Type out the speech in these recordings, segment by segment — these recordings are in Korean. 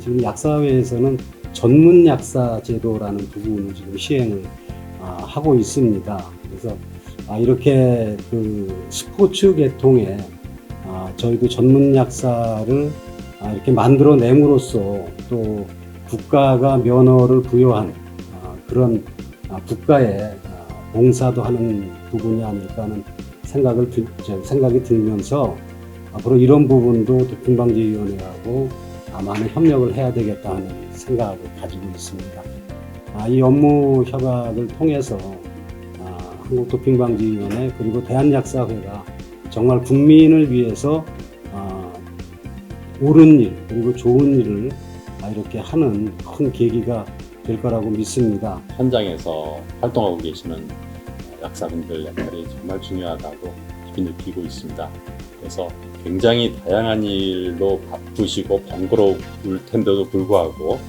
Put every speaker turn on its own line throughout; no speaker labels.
지금 약사회에서는 전문 약사 제도라는 부분을 지금 시행을 아, 하고 있습니다. 그래서 아, 이렇게 그 스포츠 계통에 아, 저희도 전문 약사를 아, 이렇게 만들어냄으로써 또 국가가 면허를 부여한 아, 그런 아, 국가에 아, 봉사도 하는 부분이 아닐까 하는 생각을 생각이 들면서 앞으로 이런 부분도 도핑방지위원회하고 아, 많은 협력을 해야 되겠다 하는 생각을 가지고 있습니다. 아, 이 업무 협약을 통해서 아, 한국도핑방지위원회 그리고 대한약사회가 정말 국민을 위해서 아, 옳은 일 그리고 좋은 일을 아, 이렇게 하는 큰 계기가 될 거라고 믿습니다.
현장에서 활동하고 계시는 약사분들 역할이 정말 중요하다고 깊이 느끼고 있습니다. 그래서 굉장히 다양한 일로 바쁘시고 번거로울 텐데도 불구하고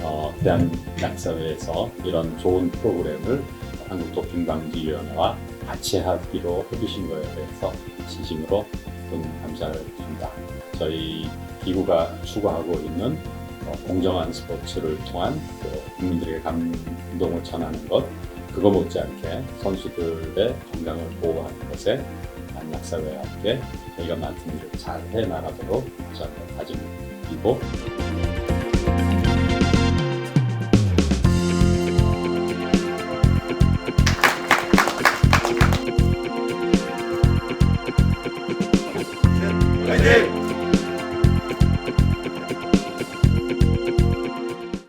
어, 대한약사회에서 이런 좋은 프로그램을 한국도핑방지위원회와 같이 하기로 해주신 거에 대해서 진심으로 감사를 드립니다. 저희 기구가 추구하고 있는 어, 공정한 스포츠를 통한 또 국민들에게 감동을 전하는 것 그거 못지않게 선수들의 건강을 보호하는 것에 한 약사회와 함께 저희가 맡은 일을 잘 해나가도록 저는 다짐이고